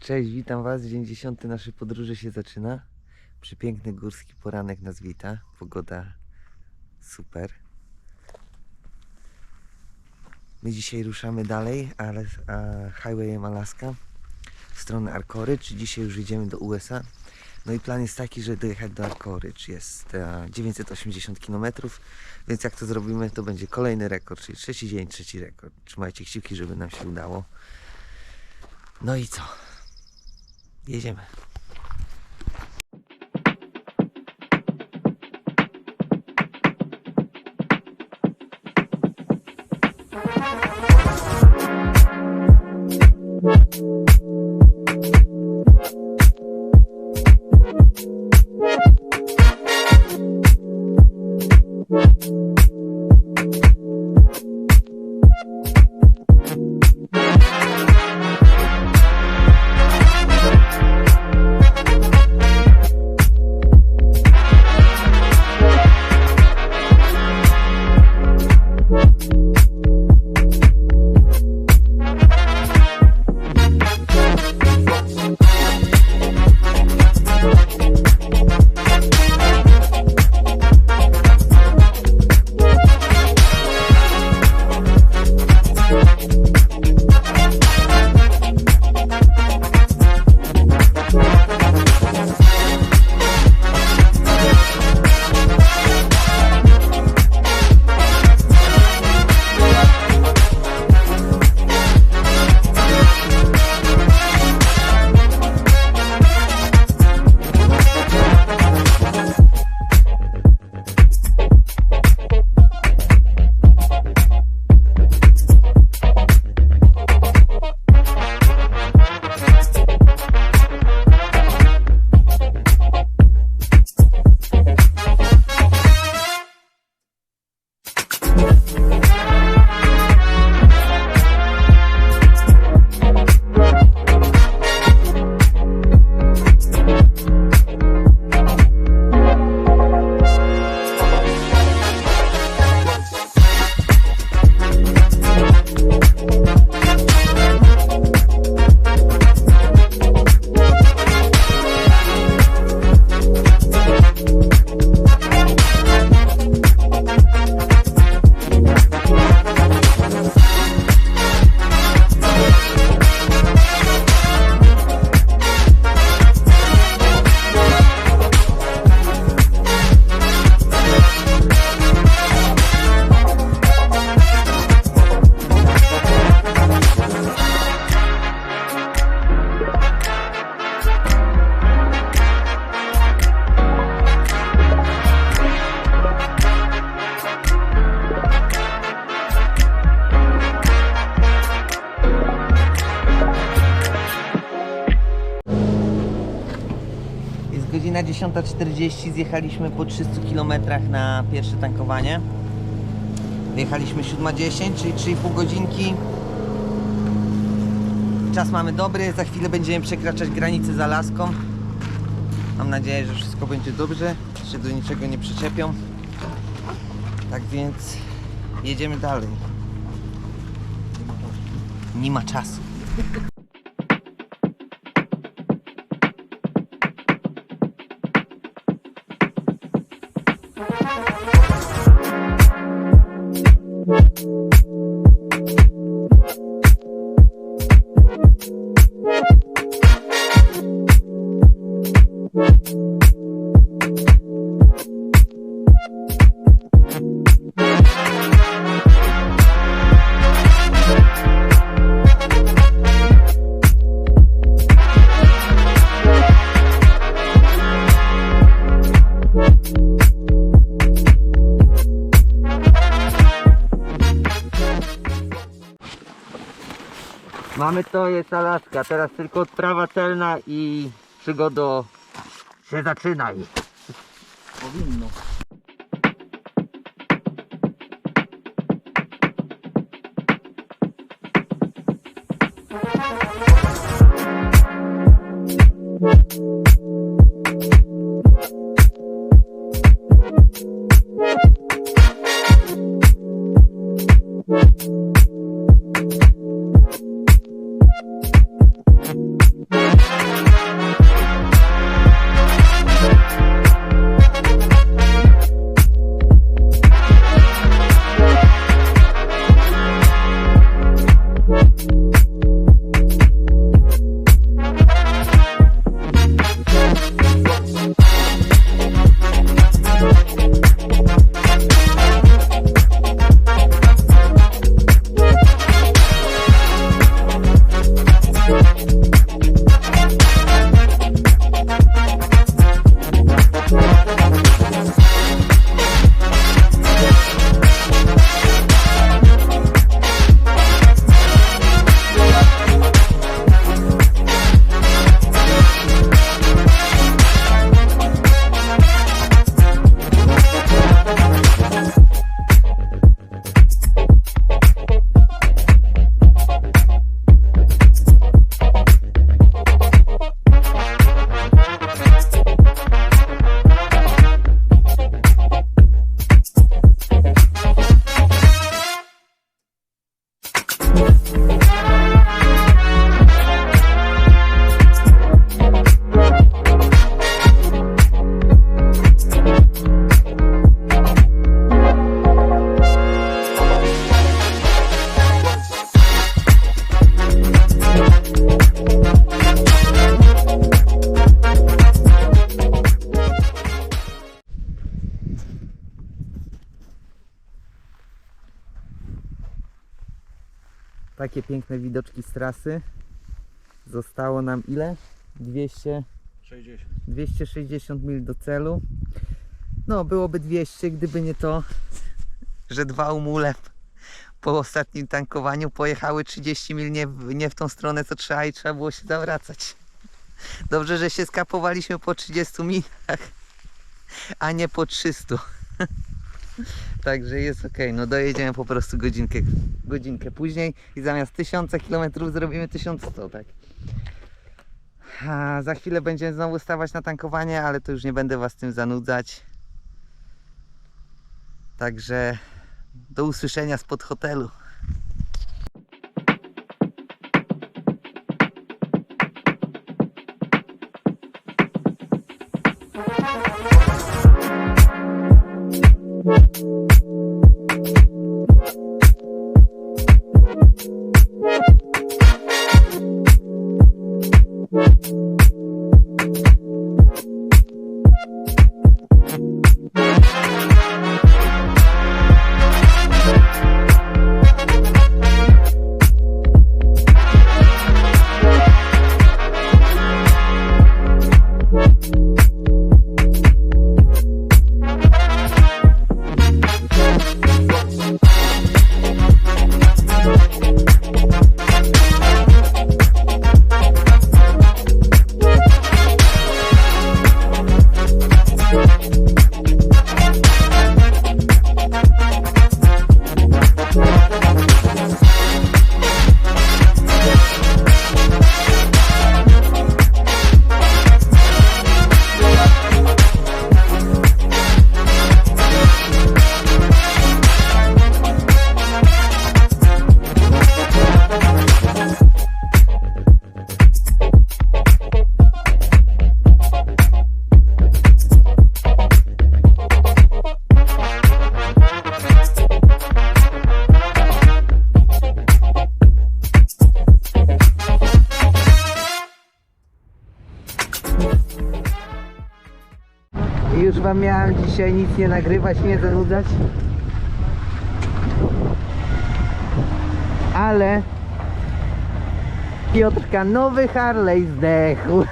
Cześć, witam Was. Dzień dziesiąty naszej podróży się zaczyna. Przepiękny górski poranek nas wita. Pogoda super. My dzisiaj ruszamy dalej, ale highwayem Alaska w stronę Anchorage. Dzisiaj już idziemy do USA. No i plan jest taki, że dojechać do Anchorage jest e, 980 km, więc jak to zrobimy, to będzie kolejny rekord, czyli trzeci dzień, trzeci rekord. Trzymajcie kciuki, żeby nam się udało. No i co? Jedziemy. Jest godzina 10.40, zjechaliśmy po 300 km na pierwsze tankowanie. Wyjechaliśmy 7.10, czyli 3,5 godzinki. Czas mamy dobry, za chwilę będziemy przekraczać granicę z Alaską. Mam nadzieję, że wszystko będzie dobrze, że do niczego nie przyczepią. Tak więc jedziemy dalej. Nie ma czasu. Mamy to, jest Alaska. Teraz tylko odprawa celna i przygodo się zaczynaj. Powinno. Takie piękne widoczki z trasy. Zostało nam ile? 200, 60. 260 mil do celu. No, byłoby 200, gdyby nie to, że dwa umule po ostatnim tankowaniu pojechały 30 mil nie, w- nie w tą stronę, co trzeba i trzeba było się zawracać. Dobrze, że się skapowaliśmy po 30 milach, a nie po 300. Także jest ok. No dojedziemy po prostu godzinkę, godzinkę później i zamiast 1000 km zrobimy 1100, tak. A za chwilę będziemy znowu stawać na tankowanie, ale to już nie będę Was tym zanudzać. Także do usłyszenia spod hotelu. Już wam miałem dzisiaj nic nie nagrywać, nie zanudzać. Ale Piotrka nowy Harley zdechł.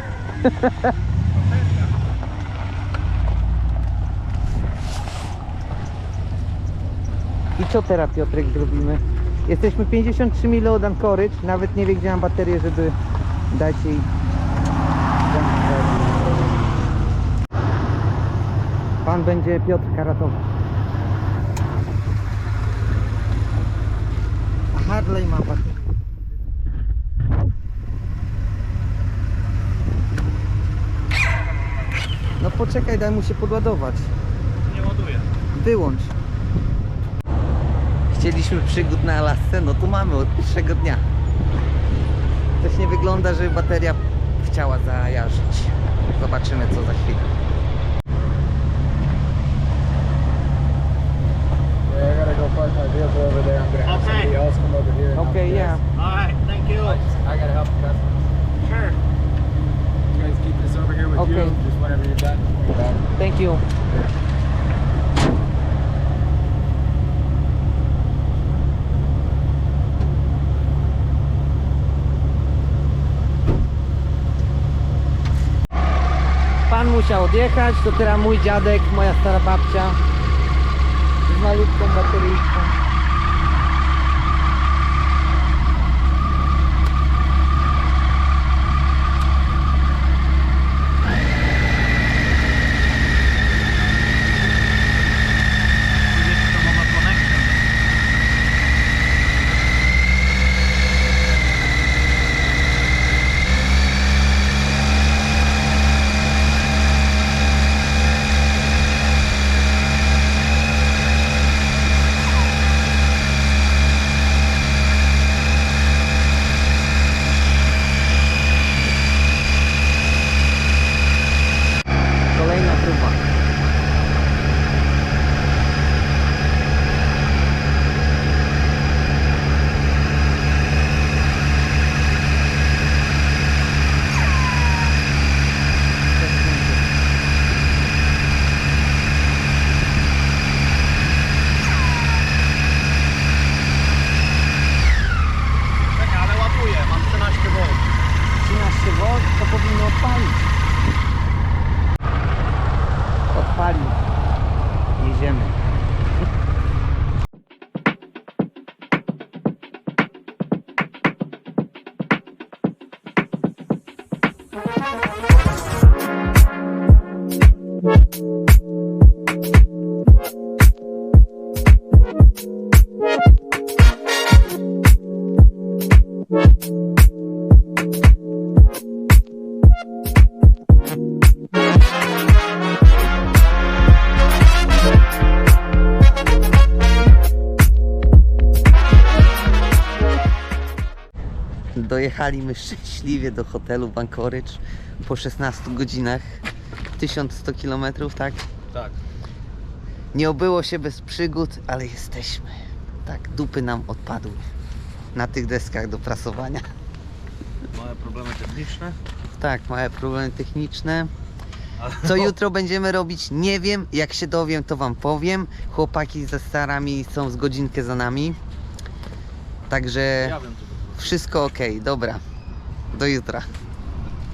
I co teraz Piotrek zrobimy? Jesteśmy 53 mile od Anchorage, nawet nie wie gdzie mam baterię, żeby dać jej Pan będzie Piotrka ratował. A Harley ma baterię. No poczekaj, daj mu się podładować. Nie ładuję. Wyłącz. Chcieliśmy przygód na Alasce, no to mamy od pierwszego dnia. Też nie wygląda, żeby bateria chciała zajarzyć. Zobaczymy co za chwilę. Go park my vehicle over there. I'm gonna have Okay. somebody else come over here. Okay, yeah. guys. All right, thank you. I, just, I gotta help the customer. Sure. You guys keep this over here with Okay. you. Just whenever you're done, bring it back. Thank you. Pan musiał odjechać, to teraz mój dziadek, moja stara babcia z malutką Odpalił. Jedziemy. Dojechaliśmy szczęśliwie do hotelu Anchorage po 16 godzinach. 1100 km, tak? Tak. Nie obyło się bez przygód, ale jesteśmy. Tak, dupy nam odpadły na tych deskach do prasowania. Małe problemy techniczne. Tak, małe problemy techniczne. Co jutro będziemy robić? Nie wiem. Jak się dowiem, to Wam powiem. Chłopaki ze starami są z godzinkę za nami. Także Ja wiem co. wszystko ok. Dobra. Do jutra.